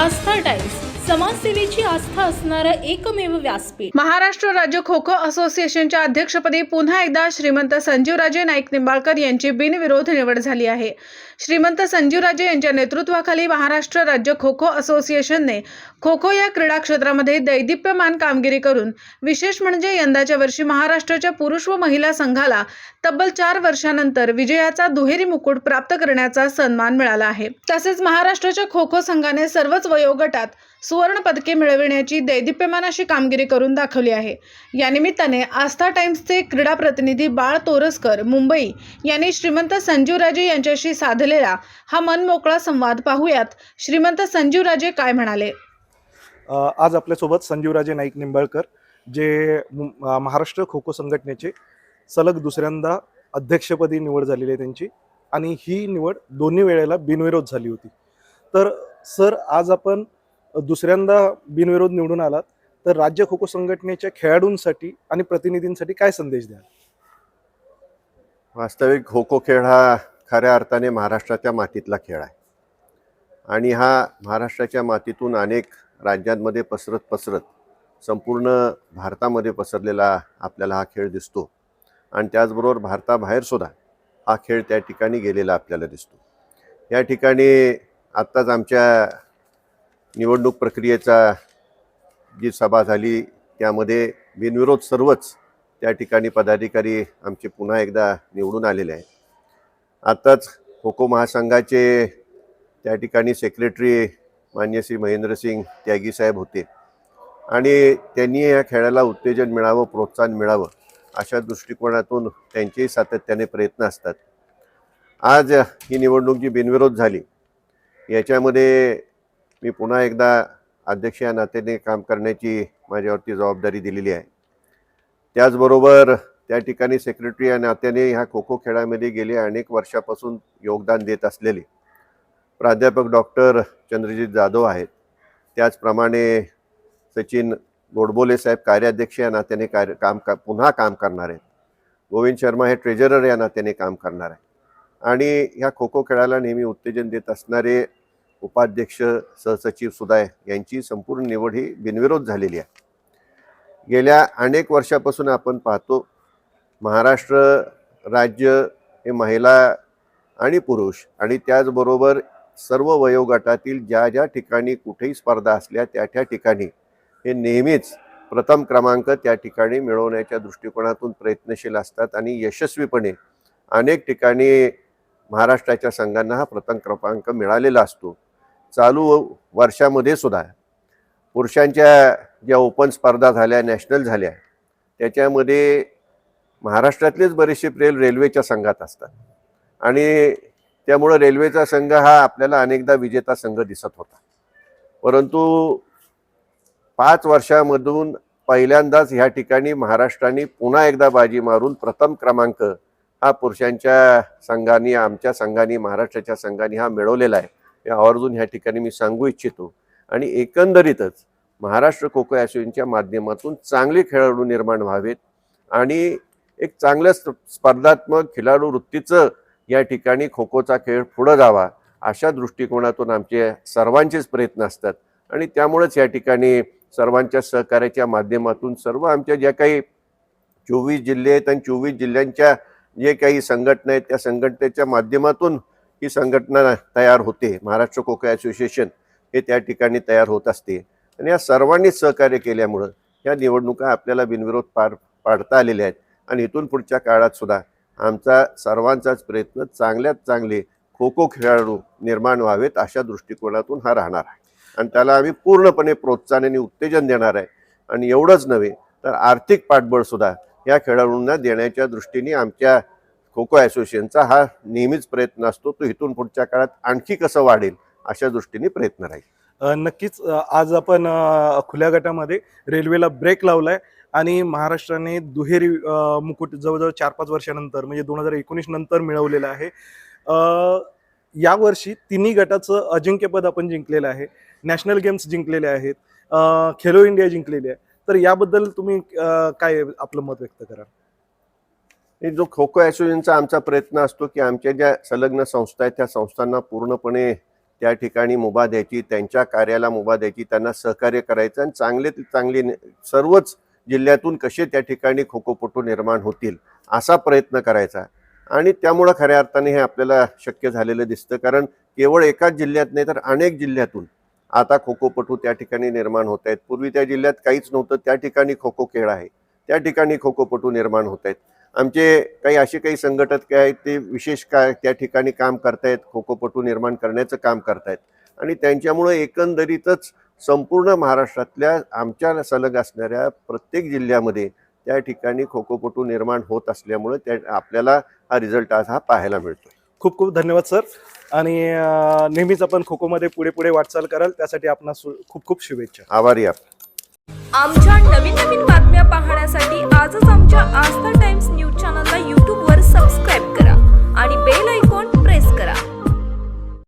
आस्था times समाजसेवेची आस्था असणारं एकमेव व्यासपीठ. महाराष्ट्र राज्य खो खो असोसिएशनच्या अध्यक्षपदी पुन्हा एकदा श्रीमंत संजीवराजे नाईक निंबाळकर यांची बिनविरोध निवड झाली आहे. श्रीमंत संजीवराजे यांच्या नेतृत्वाखाली महाराष्ट्र राज्य खो खो असोसिएशनने खो खो या क्रीडा क्षेत्रामध्ये दैदिप्यमान कामगिरी करून विशेष म्हणजे यंदाच्या वर्षी महाराष्ट्राच्या पुरुष व महिला संघाला तब्बल चार वर्षानंतर विजयाचा दुहेरी मुकुट प्राप्त करण्याचा सन्मान मिळाला आहे. तसेच महाराष्ट्राच्या खो खो संघाने सर्वच वयोगटात सुवर्ण पदके मिळविण्याची दैदिप्यमान अशी कामगिरी करून दाखवली आहे. या निमित्ताने आस्था टाइम्सचे क्रीडा प्रतिनिधी बाळ तोरसकर मुंबई यांनी श्रीमंत संजीवराजे यांच्याशी साधलेला हा मनमोकळा संवाद पाहूयात. श्रीमंत संजीवराजे काय म्हणाले? आज आपल्यासोबत संजीवराजे नाईक निंबाळकर जे महाराष्ट्र खो खो संघटनेचे सलग दुसऱ्यांदा अध्यक्षपदी निवड झालेली आहे त्यांची आणि ही निवड दोन्ही वेळेला बिनविरोध झाली होती. तर सर आज आपण दुसऱ्यांदा बिनविरोध निवडून आलात तर राज्य खो खो संघटनेच्या खेळाडूंसाठी आणि प्रतिनिधींसाठी काय संदेश द्याल? वास्तविक खो खो खेळ हा खऱ्या अर्थाने महाराष्ट्राच्या मातीतला खेळ आहे. आणि हा महाराष्ट्राच्या मातीतून अनेक राज्यांमध्ये पसरत पसरत संपूर्ण भारतामध्ये पसरलेला आपल्याला हा खेळ दिसतो. आणि त्याचबरोबर भारताबाहेर सुद्धा हा खेळ त्या ठिकाणी गेलेला आपल्याला दिसतो. या ठिकाणी आत्ताच आमच्या निवडणूक प्रक्रियेचा जी सभा झाली त्यामध्ये बिनविरोध सर्वच त्या ठिकाणी पदाधिकारी आमचे पुन्हा एकदा निवडून आलेले आहेत. आत्ताच खो खो महासंघाचे त्या ठिकाणी सेक्रेटरी मान्य श्री महेंद्रसिंग त्यागी साहेब होते. आणि त्यांनी या खेळाला उत्तेजन मिळावं प्रोत्साहन मिळावं अशा दृष्टिकोनातून त्यांचेही सातत्याने प्रयत्न असतात. आज ही निवडणूक जी बिनविरोध झाली याच्यामध्ये मी पुन्हा एकदा अध्यक्ष या नात्याने काम करण्याची माझ्यावरती जबाबदारी दिलेली आहे. त्याचबरोबर त्या ठिकाणी सेक्रेटरी या नात्याने ह्या खो खो खेळामध्ये गेले अनेक वर्षापासून योगदान देत असलेले प्राध्यापक डॉक्टर चंद्रजित जाधव आहेत. त्याचप्रमाणे सचिन गोडबोले साहेब कार्याध्यक्ष या नात्याने कार्य काम का पुन्हा काम करणार आहेत. गोविंद शर्मा हे ट्रेजरर या नात्याने काम करणार आहे आणि ह्या खो खो खेळाला नेहमी उत्तेजन देत असणारे उपाध्यक्ष सहसचिव सुदाय यांची संपूर्ण निवड ही बिनविरोध झालेली आहे. गेल्या अनेक वर्षापासून आपण पाहतो महाराष्ट्र राज्य हे महिला आणि पुरुष आणि त्याचबरोबर सर्व वयोगटातील ज्या ज्या ठिकाणी कुठेही स्पर्धा असल्या त्या त्या ठिकाणी हे नेहमीच प्रथम क्रमांक त्या ठिकाणी मिळवण्याच्या दृष्टिकोनातून प्रयत्नशील असतात आणि यशस्वीपणे अनेक ठिकाणी महाराष्ट्राच्या संघांना हा प्रथम क्रमांक मिळालेला असतो. चालू वर्षामध्ये सुद्धा पुरुषांच्या ज्या ओपन स्पर्धा झाल्या नॅशनल झाल्या त्याच्यामध्ये महाराष्ट्रातलेच बरेचसे प्रेल रेल्वेच्या संघात असतात. आणि त्यामुळं रेल्वेचा संघ हा आपल्याला अनेकदा विजेता संघ दिसत होता. परंतु पाच वर्षामधून पहिल्यांदाच ह्या ठिकाणी महाराष्ट्राने पुन्हा एकदा बाजी मारून प्रथम क्रमांक हा पुरुषांच्या संघाने आमच्या संघाने महाराष्ट्राच्या संघाने हा मिळवलेला आहे. हे आवर्जून ह्या ठिकाणी मी सांगू इच्छितो. आणि एकंदरीतच महाराष्ट्र खो खो असोसिएशनच्या माध्यमातून चांगले खेळाडू निर्माण व्हावेत आणि एक चांगलं स्प- स्पर्धात्मक खेळाडू वृत्तीचं या ठिकाणी खो खोचा खेळ पुढं जावा अशा दृष्टिकोनातून आमचे सर्वांचेच प्रयत्न असतात. आणि त्यामुळेच या ठिकाणी सर्वांच्या सहकार्याच्या माध्यमातून सर्व आमच्या ज्या काही चोवीस जिल्हे आहेत आणि चोवीस जिल्ह्यांच्या जे काही संघटना आहेत त्या संघटनेच्या माध्यमातून ही संघटना तयार होते. महाराष्ट्र खो खो असोसिएशन हे त्या ठिकाणी तयार होत असते. आणि या सर्वांनी सहकार्य केल्यामुळं या निवडणुका आपल्याला बिनविरोध पार पाडता आलेल्या आहेत. आणि इथून पुढच्या काळात सुद्धा आमचा सर्वांचाच प्रयत्न चांगल्यात चांगले खो खो खेळाडू निर्माण व्हावेत अशा दृष्टिकोनातून हा राहणार आहे. आणि त्याला आम्ही पूर्णपणे प्रोत्साहन आणि उत्तेजन देणार आहे. आणि एवढंच नव्हे तर आर्थिक पाठबळ सुद्धा या खेळाडूंना देण्याच्या दृष्टीने आमच्या खो खो असोसिएशनचा हा नेहमीच प्रयत्न असतो. तो इथून पुढच्या काळात आणखी कसं वाढेल अशा दृष्टीने प्रयत्न राहील. नक्कीच. आज आपण खुल्या गटामध्ये रेल्वेला ब्रेक लावलाय. आणि महाराष्ट्राने दुहेरी मुकुट जवळजवळ चार पाच वर्षानंतर म्हणजे दोन हजार एकोणीस नंतर मिळवलेलं आहे. यावर्षी तिन्ही गटाचं अजिंक्यपद आपण जिंकलेलं आहे. नॅशनल गेम्स जिंकलेले आहेत. खेलो इंडिया जिंकलेली आहे. तर याबद्दल तुम्ही काय आपलं मत व्यक्त करा जो खो खो असोसिएशनचा आमचा प्रयत्न असतो की आमच्या ज्या संलग्न संस्था आहेत त्या संस्थांना पूर्णपणे त्या ठिकाणी मुभा द्यायची त्यांच्या कार्याला मुभा द्यायची त्यांना सहकार्य करायचं आणि चांगले चांगले सर्वच जिल्ह्यातून कसे त्या ठिकाणी खो खोपटू निर्माण होतील असा प्रयत्न करायचा. आणि त्यामुळं खऱ्या अर्थाने हे आपल्याला शक्य झालेलं दिसतं. कारण केवळ एकाच जिल्ह्यात नाही तर अनेक जिल्ह्यातून आता खो खोपटू त्या ठिकाणी निर्माण होत आहेत. पूर्वी त्या जिल्ह्यात काहीच नव्हतं. त्या ठिकाणी खो खो खेळ आहे. त्या ठिकाणी खो खोपटू निर्माण होत आहेत. आमचे काही असे काही संघटक काय आहेत ते विशेष काय त्या ठिकाणी काम करतायत. खो खोपटू निर्माण करण्याचं काम करतायत. आणि त्यांच्यामुळं एकंदरीतच संपूर्ण महाराष्ट्रातल्या आमच्या सलग असणाऱ्या प्रत्येक जिल्ह्यामध्ये त्या ठिकाणी खोखोपटू निर्माण होत असल्यामुळे त्या आपल्याला हा रिझल्ट आज हा पाहायला मिळतो खूप खूप धन्यवाद सर. आणि नेहमीच आपण खो खोमध्ये पुढे पुढे वाटचाल कराल. त्यासाठी आपण खूप खूप शुभेच्छा. आभारी आमच्या नवीन नवीन बातम्या पाहण्यासाठी आजच आमच्या आस्था टाइम्स न्यूज चॅनलला यूट्यूबवर सबस्क्राईब करा आणि बेल ऐकॉन प्रेस करा.